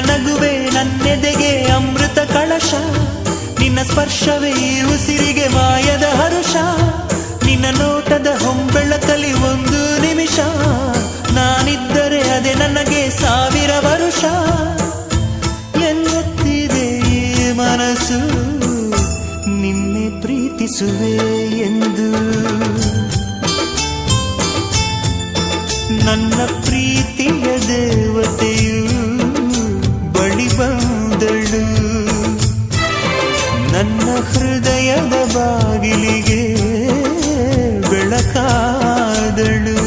ನಗುವೆ ನನ್ನೆದೆಗೆ ಅಮೃತ ಕಳಶ. ನಿನ್ನ ಸ್ಪರ್ಶವೇ ಉಸಿರಿಗೆ ಮಾಯದ ಹರುಷ. ನಿನ್ನ ನೋಟದ ಹೊಂಬೆಳಕಲಿ ಒಂದು ನಿಮಿಷ. ನಾನಿದ್ದರೆ ಅದೇ ನನಗೆ ಸಾವಿರ ವರುಷ. ಎನ್ನುತ್ತಿದೆ ಮನಸ್ಸು, ನಿನ್ನೆ ಪ್ರೀತಿಸುವೆ ಎಂದು. ನನ್ನ ಪ್ರೀತಿಯ ಕಾದಳು ನನ್ನ ಹೃದಯದ ಬಾಗಿಲಿಗೆ ಬೆಳಕಾದಳು.